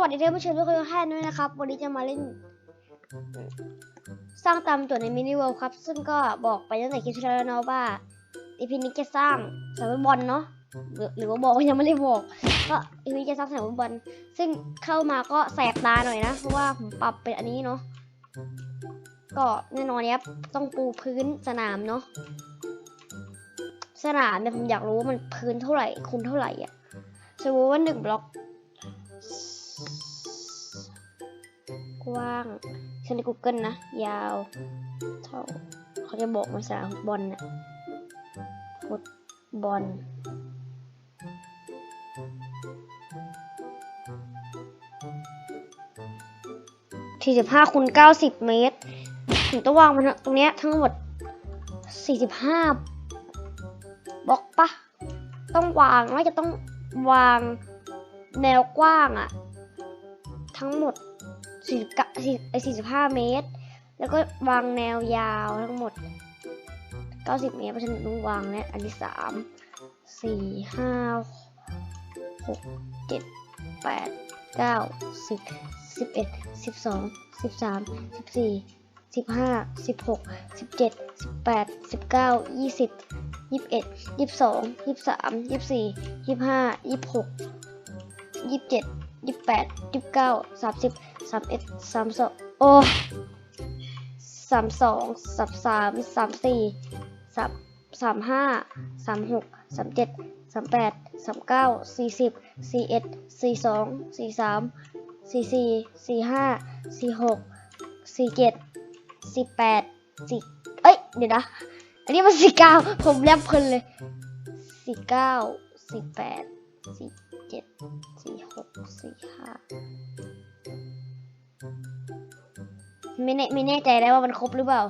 วัสดีท่านผู้ชมทุกคนทุกท่านด้วยนะครับ วันนี้จะมาเล่น สร้างตามตัวในมินิเวิลด์ครับ ซึ่งก็บอกไปตั้งแต่คลิปที่แล้วแล้วเนาะว่าอีพีนี้จะสร้างสามฟุตบอลเนาะหรือว่าบอกว่ายังไม่ได้บอก ก็อีพีนี้จะสร้างสามฟุตบอลซึ่งเข้ามาก็แสบตาหน่อยนะ เพราะว่าผมปรับเป็นอันนี้เนาะก็แน่นอนครับต้องปูพื้นสนามเนาะสนามเนี่ยผมอยากรู้ว่ามันพื้นเท่าไหร่คูณเท่าไหร่อะสมมติว่าหนึ่งบล็อก กว้างเช่นใน Google นะ ยาวเท่าเขาจะบอกมาสนามฟุตบอลนะฟุตบอลสี่สิบห้าคูณเก้าสิบเมตรผมต้องวางมันตรงเนี้ยทั้งหมดสี่สิบห้าบล็อกปะต้องวางน่าจะต้องวางแนวกว้างอะทั้งหมด สี่สิบสี่สิบห้าเมตร แล้วก็วางแนวยาวทั้งหมดเก้าสิบเมตรเพราะฉะนันต้องวางและอันที่สามสี่ห้าหกเจ็ดแปดเก้าสิบสิบเอ็ดสิบสองสิบสามสิบสี่สิบห้าสิบหกสิบเจ็ดสิบแปดสิบเก้ายี่สิบยี่สิบเอ็ดยี่สิบสองยี่สิบสามยี่สิบสี่ยี่สิบห้ายี่สิบหกยี่สิบเจ็ดยี่สิบแปดยี่สิบเก้าสามสิบ สามเอ็ดสามสองโอ้สามสองสามสามสามสี่สามสามห้าสามหกสามเจ็ดสามแปดสามเก้าสี่สิบสี่เอ็ดสี่สองสี่สามสี่สี่สี่ห้าสี่หกสี่เจ็ดสี่แปดสี่เอ้ยเดี๋ยวนะ อันนี้มันสี่เก้าผมแลบเพลินเลยสี่เก้าสี่แปดสี่เจ็ดสี่หกสี่ห้า ไม่แน่ไม่แน่ใจได้ว่ามันครบหรือเปล่า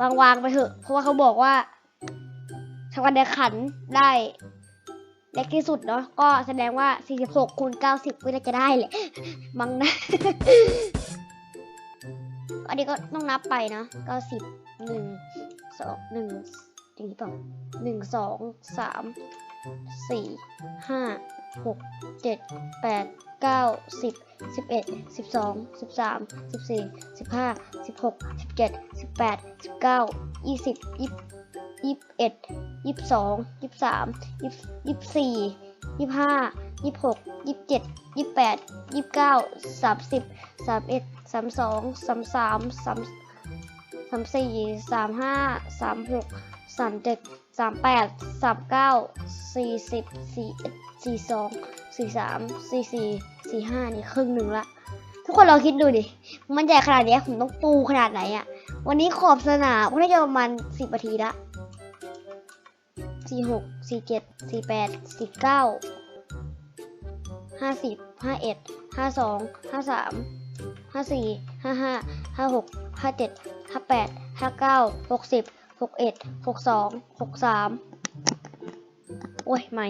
วางวางไปเถอะ เพราะว่าเขาบอกว่าทำการแข่งขันได้เล็กที่สุดเนาะก็แสดงว่า 46คูณ90 ก็น่าจะได้แหละ มั้งนะอันนี้ก็ต้องนับไปนะ 90 1 2 1อย่างนี้เปล่า1 2 3 4 5 6 7 8 9 10สิบสิบเอ็ดสิบสองสิบสามสิบสี่สิบห้าสิบหกสิบเจ็ดสิบแปดสิบเก้ายี่สิบยี่ยี่สิบเอ็ดยี่สิบสองยี่สิบสามยี่ยี่สิบสี่ยี่สิบห้ายี่สิบหกยี่สิบเจ็ดยี่สิบแปดยี่สิบเก้าสามสิบสามเอ็ดสามสองสามสามสามสามสี่สามห้าสามหกสามเจ็ดสามแปดสามเก้าสี่สิบสี่เอ็ดสี่สอง สี่สามสี่สี่สี่ห้านี่ครึ่งหนึ่งละ ทุกคนลองคิดดูดิ มันใหญ่ขนาดนี้ผมต้องปูขนาดไหนอะวันนี้ขอบสนามก็น่าจะประมาณสิบนาทีละสี่หกสี่เจ็ดสี่แปดสี่เก้าห้าสิบห้าเอ็ดห้าสองห้าสามห้าสี่ห้าห้าห้าหกห้าเจ็ดห้าแปดห้าเก้าหกสิบหกเอ็ดหกสองหกสามโอ้ย ไม่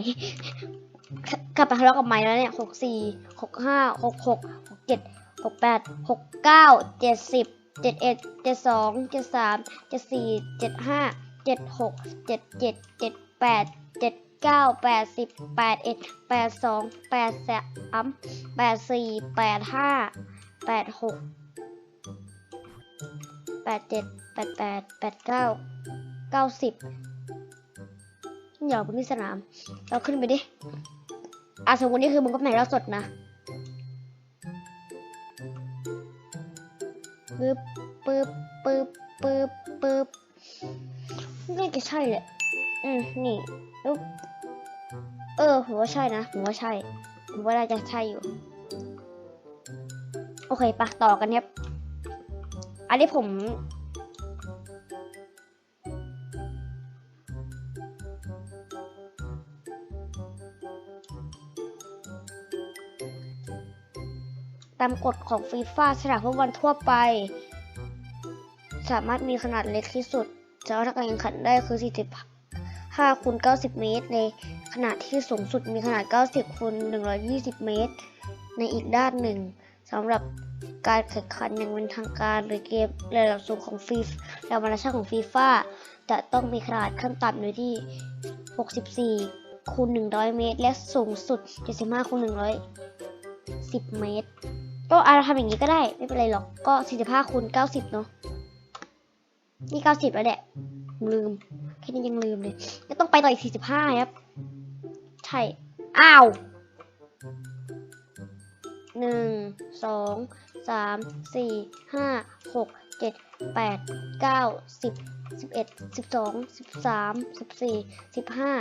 กลับไปทะเลาะกับไม้แล้วเนี่ยหกสี่หกห้าหกหกหกเจ็ดหกแปดหกเก้าเจ็ดสิบเจ็ดเอ็ดเจ็ดสองเจ็ดสามเจ็ดสี่เจ็ดห้าเจ็ดหกเจ็ดเจ็ดเจ็ดแปดเจ็ดเก้าแปดสิบแปดเอ็ดแปดสองแปดสามแปดสี่แปดห้าแปดหกแปดเจ็ดแปดแปดแปดเก้าเก้าสิบอย่าบนที่สนาม เราขึ้นไปดิ อะสมมตินี่คือมึงก็ไหนเราสดนะปึ๊บปึ๊บปึ๊บปึ๊บปึ๊บน่าจะใช่แหละ อืม นี่ปึ๊บเออผมว่าใช่นะผมว่าใช่ผมว่าน่าจะใช่อยู่ โอเคปะต่อกันครับ อันนี้ผม ตามกฎของฟีฟ่าสนามฟุตบอลทั่วไป สามารถมีขนาดเล็กที่สุดสามารถการแข่งขันได้คือ 45คูณ90 เมตร ในขนาดที่สูงสุดมีขนาด 90คูณ120 เมตร ในอีกด้านหนึ่งสำหรับการแข่งขันอย่างเป็นทางการหรือเกมระดับสูงของฟีฟระดับนาชาติของฟีฟ่าจะต้องมีขนาดขั้นต่ำอยู่ที่ 64คูณ100 เมตร และสูงสุด 75คูณ110 เมตร ก็อาทำอย่างนี้ก็ได้ไม่เป็นไรหรอกก็45คูณ90เนาะนี่90แล้วแหละลืมแค่นี้ยังลืมเลยก็ต้องไปต่ออีก45ครับ ใช่ อ้าวหนึ่งสองสามสี่ห้าหกเจ็ดแปดเก้าสิบสิบเอ็ดสิบสองสิบสามสิบสี่สิบห้า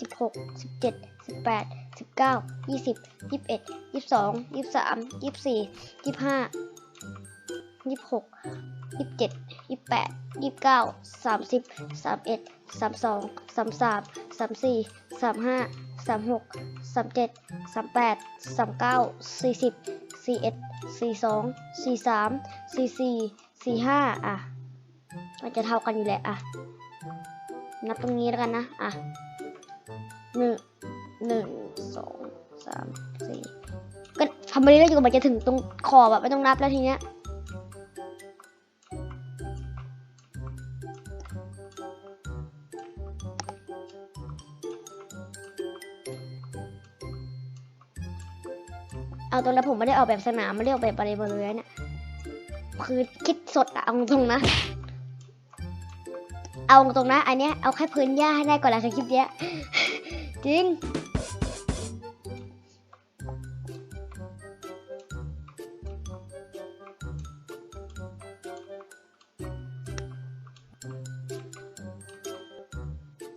สิบหกสิบเจ็ดสิบแปด สิบเก้ายี่สิบยี่สิบเอ็ดยี่สิบสองยี่สิบสามยี่สิบสี่ยี่สิบห้ายี่สิบหกยี่สิบเจ็ดยี่สิบแปดยี่สิบเก้าสามสิบสามเอ็ดสามสองสามสามสามสี่สามห้าสามหกสามเจ็ดสามแปดสามเก้าสี่สิบสี่เอ็ดสี่สองสี่สามสี่สี่สี่ห้าอะมันจะเท่ากันอยู่แหละอะนับตรงนี้แล้วกันนะ อะหนึ่ง หนึ่งสองสามสี่ก็ทำไปเรื่อยๆจนกว่ามันจะถึงตรงขอบแบบไม่ต้องนับแล้วทีเนี้ยเอาตรงนั้นผมไม่ได้ออกแบบสนามไม่ได้ออกแบบอะไรมาเลยเนี่ยคือคิดสดอะเอาตรงนะ เอาตรงนะ อันเนี้ยเอาแค่พื้นหญ้าให้ได้ก่อนละคลิปเนี้ยจริง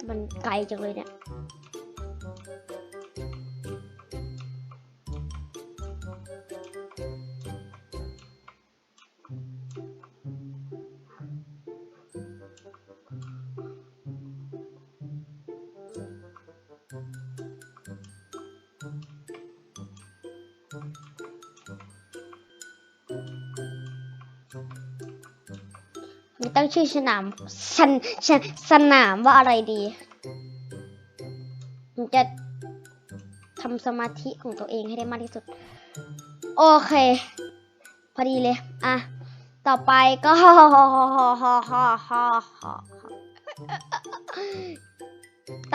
มันไกลจังเลยเนี่ย มันตั้งชื่อสนามสนสนสนามว่าอะไรดีผมจะทำสมาธิของตัวเองให้ได้มากที่สุด โอเค พอดีเลย อะ ต่อไปก็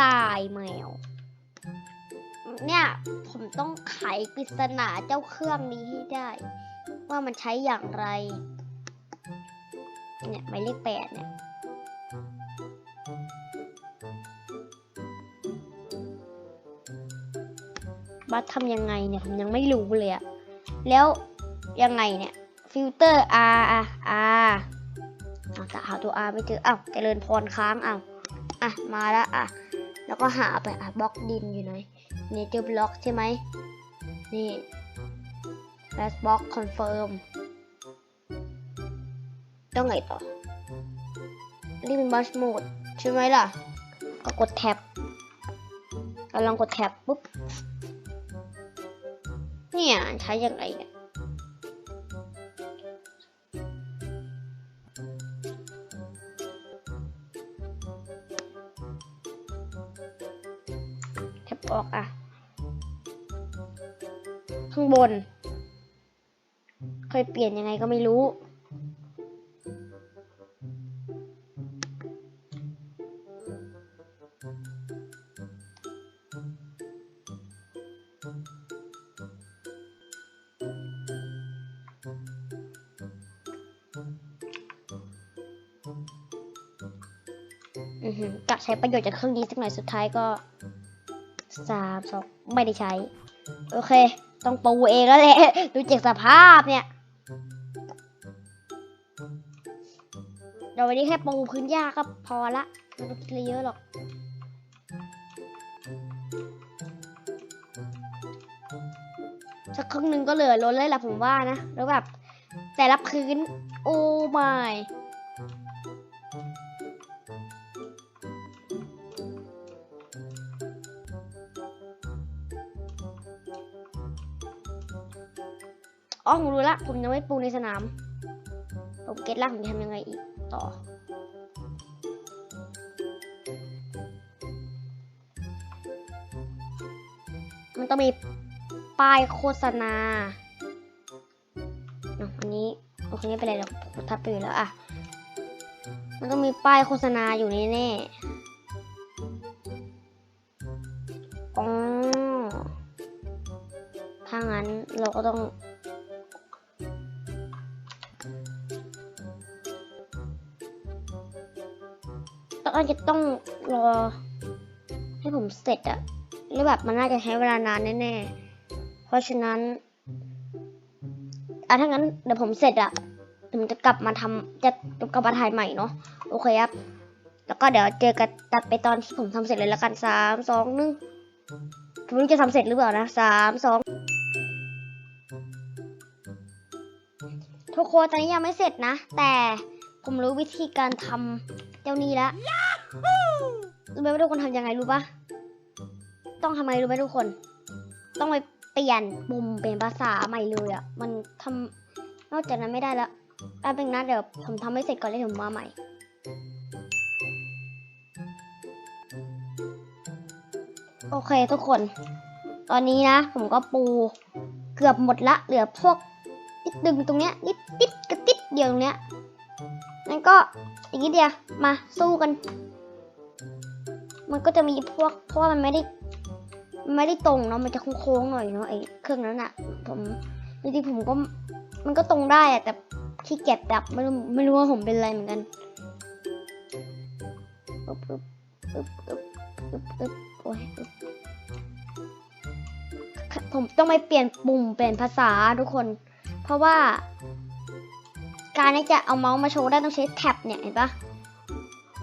ตายแมว เนี่ย ผมต้องไขปริศนาเจ้าเครื่องนี้ให้ได้ ว่ามันใช้อย่างไร เนี่ยหมายเลขแปดเนี่ยบัสทำยังไงเนี่ยผมยังไม่รู้เลยอะแล้วยังไงเนี่ยฟิลเตอร์ R อะ R อะจะหาตัว R ไม่เจออ้าวเจริญพรค้างอ้าวอะมาแล้วอะแล้วก็หาไปอะบล็อกดินอยู่ไหนเนี่ยเจอบล็อกใช่ไหมนี่ last block confirm ต้อ งไงต่อ นี่เป็นบัสโหมดใช่ไหมล่ะ ก็กดแท็บกำลังกดแท็บปุ๊บ เนี่ยใช้ยังไงเนี่ยแท็บออกอะ ข้างบน เคยเปลี่ยนยังไงก็ไม่รู้ กะใช้ประโยชน์จากเครื่องนี้สักหน่อยสุดท้ายก็สามสองไม่ได้ใช้ โอเค ต้องปูเองแล้วแหละ ดูจากสภาพเนี่ยเดี๋ยววันนี้แค่ปูพื้นหญ้าก็พอละไม่ต้องคิดอะไรเยอะหรอกสักครึ่งหนึ่งก็เหลือล้นเลยล่ะผมว่านะ แล้วแบบ แต่ละพื้น โอ้ไม่ อ๋อผมรู้ละ ผมยังไม่ปูในสนาม ผมเก็ตละผมจะทำยังไงอีกต่อ มันต้องมีป้ายโฆษณาอะอันนี้ โอเคไม่เป็นไรหรอกผมทับไปอยู่แล้วอะมันต้องมีป้ายโฆษณาอยู่แน่ๆอ๋อทางั้นเราก็ต้อง ต้องอาจะต้องรอ ให้ผมเสร็จอะแล้วแบบมันน่าจะใช้เวลานานแน่ๆ เพราะฉะนั้นอะถ้างั้นเดี๋ยวผมเสร็จอะผมจะกลับมาทำจะกลับมาถ่ายใหม่เนาะโอเคครับ แล้วก็เดี๋ยวเจอกันตัดไปตอนที่ผมทำเสร็จเลยล้วกันสามสองหนึ่งผมจะทำเสร็จหรือเปล่านะสามสองทุกคนตอนนี้ยังไม่เสร็จนะ แต่ผมรู้วิธีการทำเจ้านี้แล้ว รู้ไหมว่าทุกคนทำยังไงรู้ปะต้องทำไงรู้ไหมทุกคน ต้องไปเปลี่ยนปุ่มเป็นภาษาใหม่เลยอะ่ะ มันทำนอกจากนั้นไม่ได้แล้วแป๊บนึงนะเดี๋ยวผมทำให้เสร็จก่อนแล้วเดี๋ยวผมมาใหม่โอเคทุกคน ตอนนี้นะ ผมก็ปูเกือบหมดละ เหลือพวกนิดดึงตรงเนี้ยนิดติดกระติดเดียวตรงเนี้ยนั่นก็อีกนิดเดียวมาสู้กัน มันก็จะมีพวกเพราะว่ามันไม่ได้ไม่ได้ตรงเนาะมันจะโค้งๆหน่อยเนาะไอ้เครื่องนั้นอะผมจริงๆผมก็มันก็ตรงได้อะแต่ขี้เกียจแบบไม่รู้ไม่รู้ว่าผมเป็นอะไรเหมือนกันอึบอึบอึบอึบอึบอึบโอ้ยผมต้องไปเปลี่ยนปุ่มเปลี่ยนภาษาทุกคน เพราะว่า การที่จะเอาเมาส์มาโชว์ได้ต้องใช้แท็บเนี่ยเห็นปะ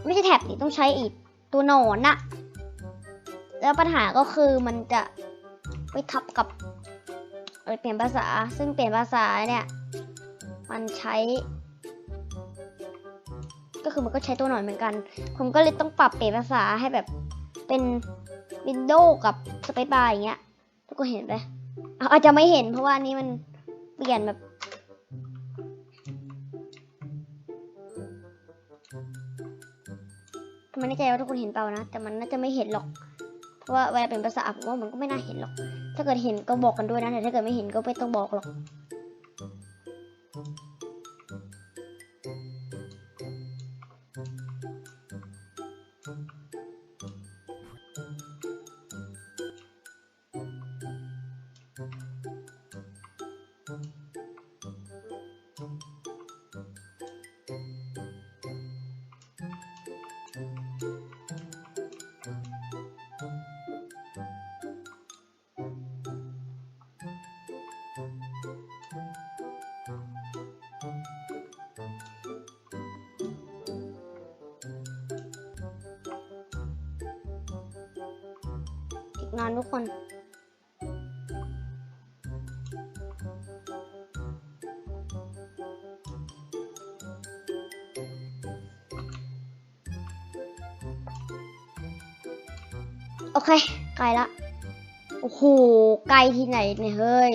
ไม่ใช่แท็บนี่ต้องใช้อีก ตัวหนอนอะแล้วปัญหาก็คือมันจะไปทับกับเเปลี่ยนภาษา ซึ่งเปลี่ยนภาษาเนี่ย มันใช้ ก็คือมันก็ใช้ตัวหนอยเหมือนกัน ผมก็เลยต้องปรับเปลี่ยนภาษาให้แบบเป็น Windows กับสเปซบาร์อย่างเงี้ยทุกคนเห็นไหมอาจจะไม่เห็นเพราะว่านนี้มันเปลี่ยนแบบ ไม่แน่ใจว่าทุกคนเห็นเปล่านะ แต่มันน่าจะไม่เห็นหรอก เพราะว่าเวลาเป็นภาษาผมว่ามันก็ไม่น่าเห็นหรอก ถ้าเกิดเห็นก็บอกกันด้วยนะ แต่ถ้าเกิดไม่เห็นก็ไม่ต้องบอกหรอก นานทุกคน โอเค ไกลละ โอ้โห ไกลที่ไหนเนี่ยเฮ้ย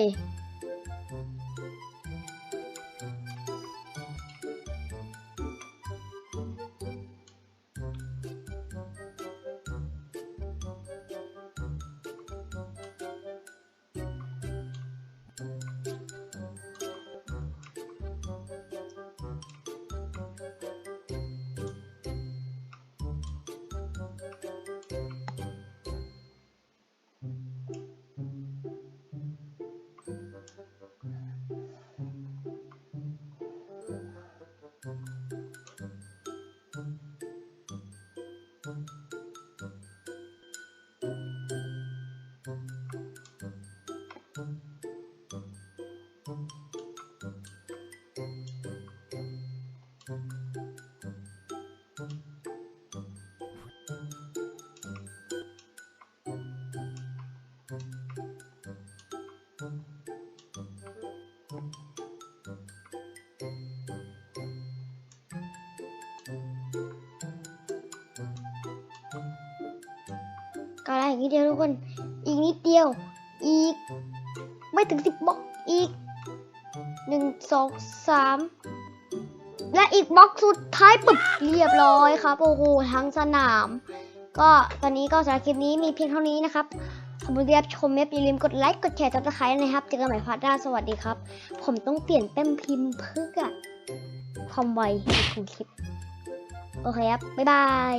ก็ได้อีกนิดเดียวทุกคน อีกนิดเดียว อีก ไม่ถึงสิบบล็อก อีก หนึ่งสองสามและอีกบล็อกสุดท้ายปึ๊บเรียบร้อยครับ โอ้โหทั้งสนาม ก็ตอนนี้ก็สำหรับคลิปนี้มีเพียงเท่านี้นะครับขอบคุณที่รับชมเมฟอย่าลืมกดไลค์กดแชร์จับตะไคร้นะครับเจอกันใหม่พาร์ทหน้าสวัสดีครับ ผมต้องเปลี่ยนแป้นพิมพ์เพื่อความไวของคลิป โอเคครับ บ๊ายบาย